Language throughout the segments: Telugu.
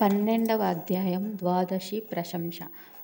పన్నెండవ అధ్యాయం ద్వాదశి ప్రశంస.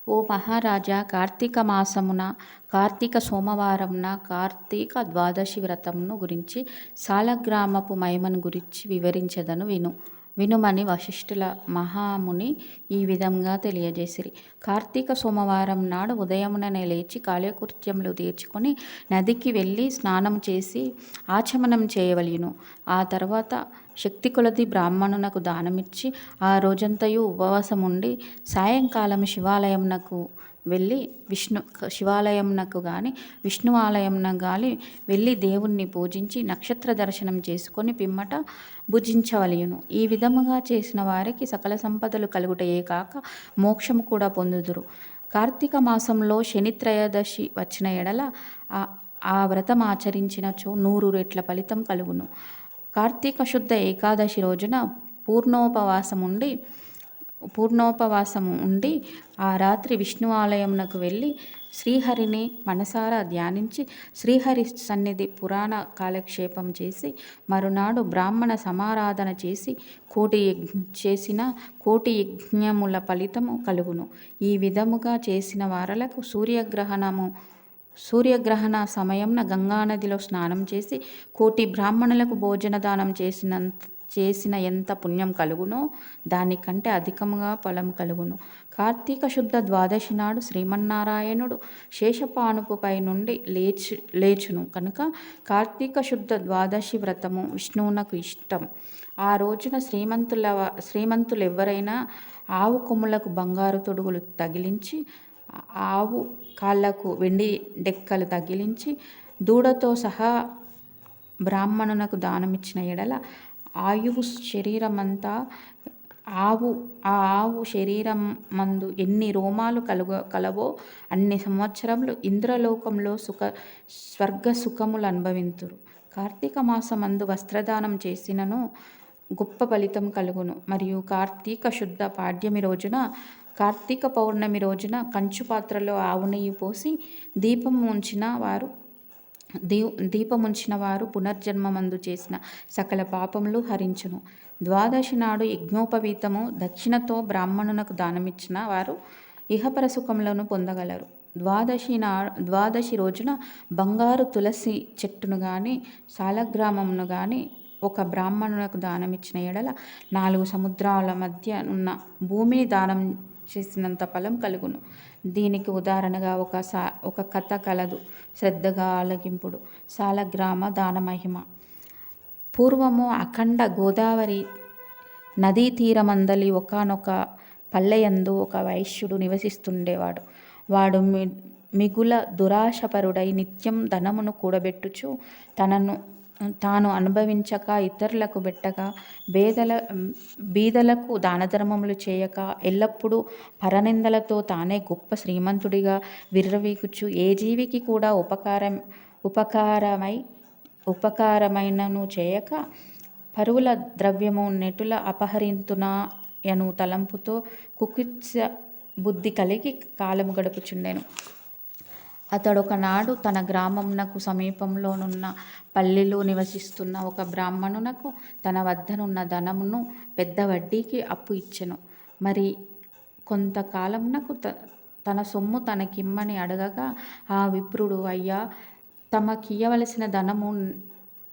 ఓ మహారాజా కార్తీక మాసమున కార్తీక సోమవారంన కార్తీక ద్వాదశి వ్రతమును గురించి సాలగ్రామపు మహిమను గురించి వివరించదను విను. వినుమని వశిష్ఠుల మహాముని ఈ విధంగా తెలియజేసిరి. కార్తీక సోమవారం నాడు ఉదయముననే లేచి కాలకృత్యములు తీర్చుకొని నదికి వెళ్ళి స్నానం చేసి ఆచమనం చేయవలెను ఆ తర్వాత శక్తి కొలది బ్రాహ్మణునకు దానమిచ్చి ఆ రోజంతయు ఉపవాసం ఉండి సాయంకాలం శివాలయంనకు వెళ్ళి విష్ణు శివాలయంనకు కానీ విష్ణు ఆలయంన కానీ వెళ్ళి దేవుణ్ణి పూజించి నక్షత్ర దర్శనం చేసుకొని పిమ్మట భుజించవలయును ఈ విధముగా చేసిన వారికి సకల సంపదలు కలుగుటయే కాక మోక్షము కూడా పొందుదురు. కార్తీక మాసంలో శని త్రయోదశి వచ్చిన ఎడల ఆ ఆ వ్రతం ఆచరించినచో నూరు రెట్ల ఫలితం కలుగును. కార్తీక శుద్ధ ఏకాదశి రోజున పూర్ణోపవాసం ఉండి పూర్ణోపవాసం ఉండి ఆ రాత్రి విష్ణు ఆలయమునకు వెళ్ళి శ్రీహరిని మనసారా ధ్యానించి శ్రీహరి సన్నిధి పురాణ కాలక్షేపం చేసి మరునాడు బ్రాహ్మణ సమారాధన చేసి కోటి చేసిన కోటి యజ్ఞముల ఫలితము కలుగును. ఈ విధముగా చేసిన వారలకు సూర్యగ్రహణము సూర్యగ్రహణ సమయంన గంగానదిలో స్నానం చేసి కోటి బ్రాహ్మణులకు భోజనదానం చేసినంత చేసిన ఎంత పుణ్యం కలుగునో దానికంటే అధికంగా ఫలం కలుగును. కార్తీక శుద్ధ ద్వాదశి నాడు శ్రీమన్నారాయణుడు శేషపానుపుపై నుండి లేచి లేచును. కనుక కార్తీక శుద్ధ ద్వాదశి వ్రతము విష్ణువునకు ఇష్టం. ఆ రోజున శ్రీమంతుల శ్రీమంతులు ఎవరైనా ఆవు కొమ్ములకు బంగారు తొడుగులు తగిలించి ఆవు కాళ్ళకు వెండి డెక్కలు తగిలించి దూడతో సహా బ్రాహ్మణునకు దానమిచ్చిన ఎడల ఆయువు శరీరమంతా ఆవు ఆ ఆవు శరీరం మందు ఎన్ని రోమాలు కలుగ కలవో అన్ని సంవత్సరములు ఇంద్రలోకంలో సుఖ స్వర్గ సుఖములు అనుభవింతురు. కార్తీక మాసమందు వస్త్రదానం చేసినను గొప్ప ఫలితం కలుగును. మరియు కార్తీక శుద్ధ పాడ్యమి రోజున కార్తీక పౌర్ణమి రోజున కంచు పాత్రలో ఆవు నెయ్యి పోసి దీపం ఉంచిన వారు దీ దీపముంచిన వారు పునర్జన్మమందు చేసిన సకల పాపములు హరించును. ద్వాదశి నాడు యజ్ఞోపవీతము దక్షిణతో బ్రాహ్మణునకు దానమిచ్చిన వారు ఇహపర సుఖములను పొందగలరు. ద్వాదశి నా ద్వాదశి రోజున బంగారు తులసి చెట్టును కానీ సాలగ్రామమును కానీ ఒక బ్రాహ్మణునకు దానమిచ్చిన ఎడల నాలుగు సముద్రాల మధ్య ఉన్న భూమిని దానం చేసినంత ఫలం కలుగును. దీనికి ఉదాహరణగా ఒక సా ఒక కథ కలదు. శ్రద్ధగా ఆలగింపుడు సాలగ్రామ దానమహిమ పూర్వము అఖండ గోదావరి నదీ తీరమందలి ఒకనొక పల్లెయందు ఒక వైశ్యుడు నివసిస్తుండేవాడు. వాడు మి మిగుల దురాశపరుడై నిత్యం ధనమును కూడబెట్టుచు తనను తాను అనుభవించక ఇతరులకు పెట్టక బేదల బీదలకు దానధర్మములు చేయక ఎల్లప్పుడూ పరనిందలతో తానే గొప్ప శ్రీమంతుడిగా విర్రవీగుచు. ఏ జీవికి కూడా ఉపకారం ఉపకారమై ఉపకారమైనను చేయక పరువుల ద్రవ్యము నెటుల అపహరింతునా యను తలంపుతో కుకిత్స బుద్ధి కలిగి కాలము గడుపుచుండెను. అతడొకనాడు తన గ్రామంనకు సమీపంలోనున్న పల్లెలో నివసిస్తున్న ఒక బ్రాహ్మణునకు తన వద్దనున్న ధనమును పెద్ద వడ్డీకి అప్పు ఇచ్చెను. మరి కొంతకాలంనకు త తన సొమ్ము తనకిమ్మని అడగగా ఆ విప్రుడు అయ్యా తమకియ్యవలసిన ధనము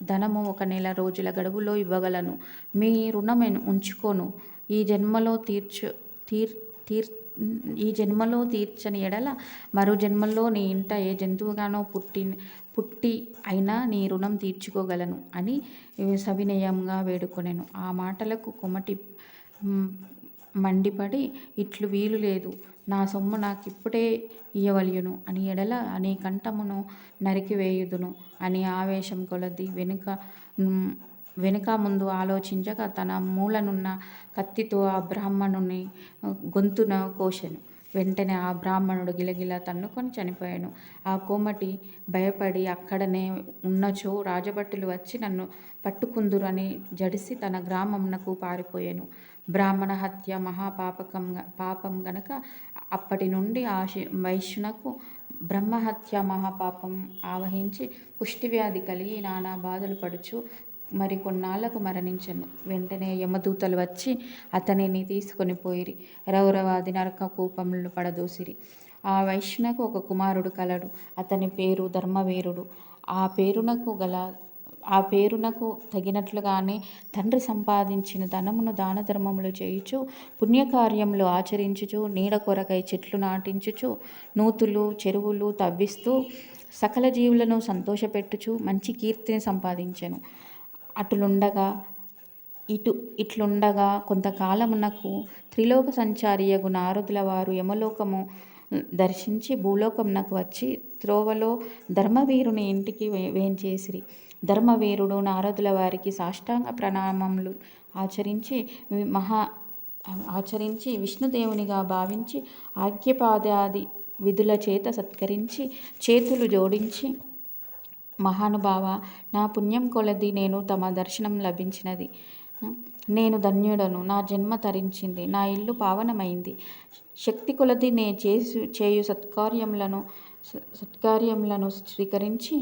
ధనము ఒక నెల రోజుల గడువులో ఇవ్వగలను. మీ రుణం ఉంచుకోను. ఈ జన్మలో తీర్చు తీర్ తీర్ ఈ జన్మలో తీర్చని ఎడల మరో జన్మల్లో నీ ఇంట ఏ జంతువుగానో పుట్టి పుట్టి అయినా నీ రుణం తీర్చుకోగలను అని సవినయంగా వేడుకొనెను. ఆ మాటలకు కొమటి మండిపడి ఇట్లు వీలు లేదు. నా సొమ్ము నాకు ఇప్పుడే ఇయ్యవలయును అని ఎడల నీ కంఠమును నరికివేయుదును అని ఆవేశం కొలది వెనుక వెనుక ముందు ఆలోచించక తన మూలనున్న కత్తితో ఆ బ్రాహ్మణుని గొంతున కోసెను వెంటనే ఆ బ్రాహ్మణుడు గిలగిలా తన్నుకొని చనిపోయాను. ఆ కోమటి భయపడి అక్కడనే ఉన్నచో రాజభట్టులు వచ్చి నన్ను పట్టుకుందురని జడిసి తన గ్రామంనకు పారిపోయాను. బ్రాహ్మణ హత్య మహాపాపకం పాపం గనక అప్పటి నుండి ఆ వైశ్యునకు బ్రహ్మహత్య మహాపాపం ఆవహించి కుష్టివ్యాధి కలిగి నానా బాధలు పడుచు మరి కొన్నాళ్ళకు మరణించను. వెంటనే యమదూతలు వచ్చి అతనిని తీసుకొని పోయిరి. రౌరవాది నరక కూపంలో పడదోసిరి. ఆ వైశ్యునకు ఒక కుమారుడు కలడు. అతని పేరు ధర్మవీరుడు. ఆ పేరునకు గల ఆ పేరునకు తగినట్లుగానే తండ్రి సంపాదించిన ధనమును దాన ధర్మములు చేయుచు పుణ్యకార్యములు ఆచరించుచు నీడ కొరకై చెట్లు నాటించుచు నూతులు చెరువులు తవ్విస్తూ సకల జీవులను సంతోషపెట్టుచు మంచి కీర్తిని సంపాదించెను. అటులుండగా ఇటు ఇట్లుండగా కొంతకాలమునకు త్రిలోక సంచారియగు నారదుల వారు యమలోకము దర్శించి భూలోకమునకు వచ్చి త్రోవలో ధర్మవీరుని ఇంటికి వే వేంచేసిరి. ధర్మవీరుడు నారదుల వారికి సాష్టాంగ ప్రణామములు ఆచరించి మహా ఆచరించి విష్ణుదేవునిగా భావించి ఆజ్ఞపాదాది విధుల చేత సత్కరించి చేతులు జోడించి మహానుభావ నా పుణ్యం కొలది నేను తమ దర్శనం లభించినది. నేను ధన్యుడను నా జన్మ తరించింది నా ఇల్లు పావనమైంది. శక్తి కొలది నే చేసు చేయు సత్కార్యములను సత్కార్యములను స్వీకరించి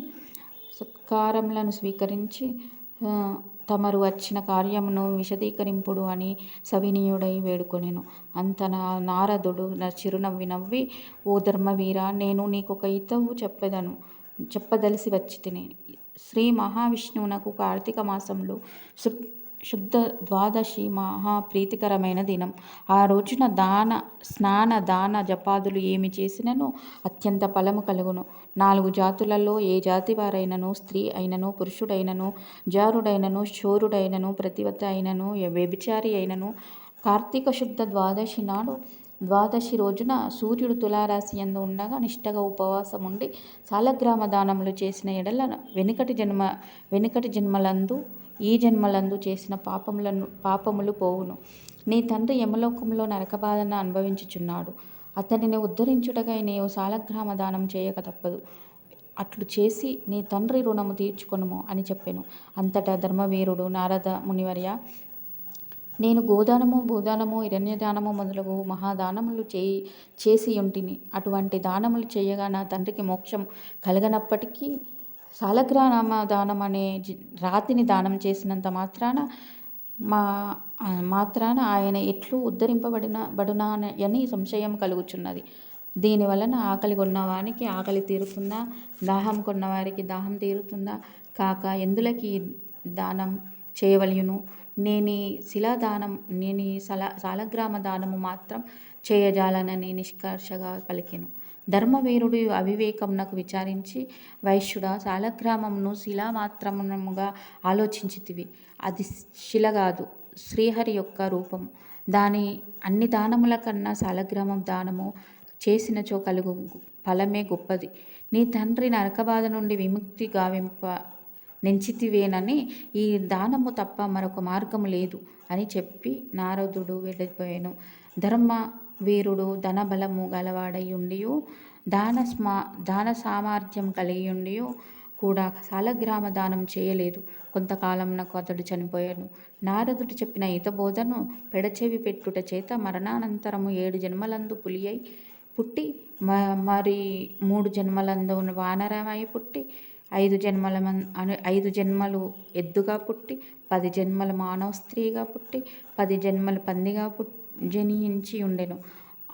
సత్కారములను స్వీకరించి తమరు వచ్చిన కార్యమును విశదీకరింపుడు అని సవినీయుడై వేడుకొనెను. అంత నా నారదుడు నా చిరునవ్వి నవ్వి ఓ ధర్మవీర నేను నీకొక ఇతవు చెప్పెదను. చెప్పదలిసి వచ్చి తిని శ్రీ మహావిష్ణువునకు కార్తీక మాసంలో శు శుద్ధ ద్వాదశి మహా ప్రీతికరమైన దినం. ఆ రోజున దాన స్నాన దాన జపాదులు ఏమి చేసినను? అత్యంత ఫలము కలుగును. నాలుగు జాతులలో ఏ జాతి వారైనను? స్త్రీ అయినను? పురుషుడైనను? జారుడైనను? శూరుడైనను? ప్రతివత అయినను? వ్యభిచారి అయినను? కార్తీక శుద్ధ ద్వాదశి నాడు ద్వాదశి రోజున సూర్యుడు తులారాశి యందు ఉండగా నిష్టగా ఉపవాసం ఉండి సాలగ్రామ దానములు చేసిన ఎడల వెనుకటి జన్మ వెనుకటి జన్మలందు ఈ జన్మలందు చేసిన పాపములను పాపములు పోవును. నీ తండ్రి యమలోకంలో నరకబాధన అనుభవించుచున్నాడు. అతనిని ఉద్ధరించుటకై నీవు సాలగ్రామ దానం చేయక తప్పదు. అట్లు చేసి నీ తండ్రి రుణము తీర్చుకొనుము అని చెప్పాను. అంతటా ధర్మవీరుడు నారద మునివర్య నేను గోదానము భూదానము హిరణ్యదానము మొదలగు మహాదానములు చేయి చేసి ఉంటిని. అటువంటి దానములు చేయగా నా తండ్రికి మోక్షం కలగనప్పటికీ సాలగ్రామ దానం అనే రాతిని దానం చేసినంత మాత్రాన మా మాత్రాన ఆయన ఎట్లు ఉద్ధరింపబడిన బడునా అని సంశయం కలుగుచున్నది. దీనివలన ఆకలి కొన్నవానికి ఆకలి తీరుతుందా? దాహం కొన్నవారికి దాహం తీరుతుందా? కాక ఎందులకి దానం చేయవలయును? నేను ఈ శిలాదానం నేను ఈ సల సాలగ్రామ దానము మాత్రం చేయజాలనని నిష్కర్షగా పలికెను. ధర్మవీరుడు అవివేకమునకు విచారించి వైశ్యుడా సాలగ్రామమును శిలా మాత్రముగా ఆలోచించితివి. అది శిల కాదు శ్రీహరి యొక్క రూపం. దాని అన్ని దానముల కన్నా సాలగ్రామం దానము చేసినచో కలుగు ఫలమే గొప్పది. నీ తండ్రి నరకబాధ నుండి విముక్తి గావింప నెంచితివేనని ఈ దానము తప్ప మరొక మార్గము లేదు అని చెప్పి నారదుడు వెళ్ళిపోయాను. ధర్మ వీరుడు ధనబలము గలవాడై దాన స్మా దాన సామర్థ్యం కలిగి కూడా సాలగ్రామ దానం చేయలేదు. కొంతకాలం నాకు అతడు చనిపోయాను. నారదుడు చెప్పిన హితబోధను పెడచెవి పెట్టుట చేత మరణానంతరము ఏడు జన్మలందు పులి అయి పుట్టి మ- మరి మూడు జన్మలందు వానరమై పుట్టి ఐదు జన్మల మన్ ఐదు జన్మలు ఎద్దుగా పుట్టి పది జన్మల మానవ స్త్రీగా పుట్టి పది జన్మలు పందిగా పుట్ జనించి ఉండెను.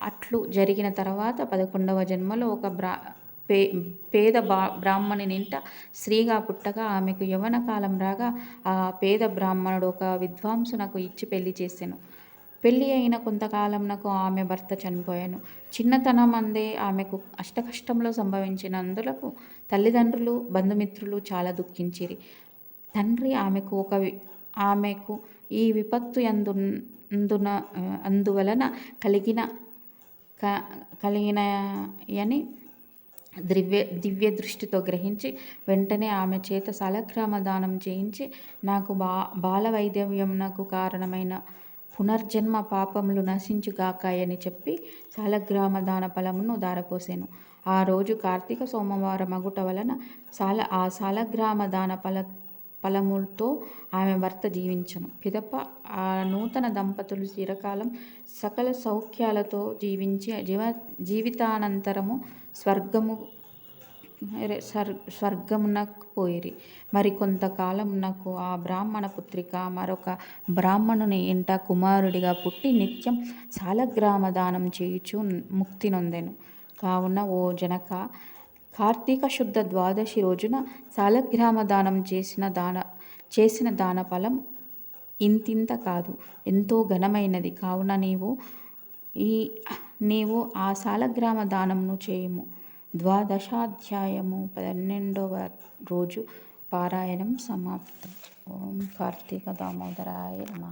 అట్లు జరిగిన తర్వాత పదకొండవ జన్మలో ఒక బ్రా పే పేద బా బ్రాహ్మణి నింట స్త్రీగా పుట్టగా ఆమెకు యవన కాలం రాగా ఆ పేద బ్రాహ్మణుడు ఒక విద్వాంసునకు ఇచ్చి పెళ్ళి చేశాను పెళ్ళి అయిన కొంతకాలంనకు ఆమె భర్త చనిపోయాను. చిన్నతనం అందే ఆమెకు అష్టకష్టంలో సంభవించినందులకు తల్లిదండ్రులు బంధుమిత్రులు చాలా దుఃఖించిరి. తండ్రి ఆమెకు ఒక వి- ఆమెకు ఈ విపత్తు యందు అందున అందువలన కలిగిన క కలిగినయని దివ్య దివ్య దృష్టితో గ్రహించి వెంటనే ఆమె చేత సలగ్రామ దానం చేయించి నాకు బా బాల వైద్యవ్యమునకు కారణమైన పునర్జన్మ పాపములు నశించుగాకాయని చెప్పి సాలగ్రామ దాన ఫలమును దారపోసాను ఆ రోజు కార్తీక సోమవారం మగుట వలన సాల ఆ సాలగ్రామ దాన ఫల ఫలములతో ఆమె భర్త జీవించను. పిదప ఆ నూతన దంపతులు చిరకాలం సకల సౌఖ్యాలతో జీవించి జీవ జీవితానంతరము స్వర్గము సర్ స్వర్గమునకు పోయిరి. మరి కొంతకాలమునకు ఆ బ్రాహ్మణ పుత్రిక మరొక బ్రాహ్మణుని ఇంట కుమారుడిగా పుట్టి నిత్యం సాలగ్రామ దానం చేయుచు ముక్తి నొందెను. కావున ఓ జనక కార్తీక శుద్ధ ద్వాదశి రోజున సాలగ్రామ దానం చేసిన దాన చేసిన దాన ఫలం ఇంతింత కాదు ఎంతో ఘనమైనది. కావున నీవు ఈ నీవు ఆ సాలగ్రామ దానంను చేయము. ద్వాదశాధ్యాయము పన్నెండవ రోజు పారాయణం సమాప్తం. ఓం కార్తీక దామోదరాయ నమ.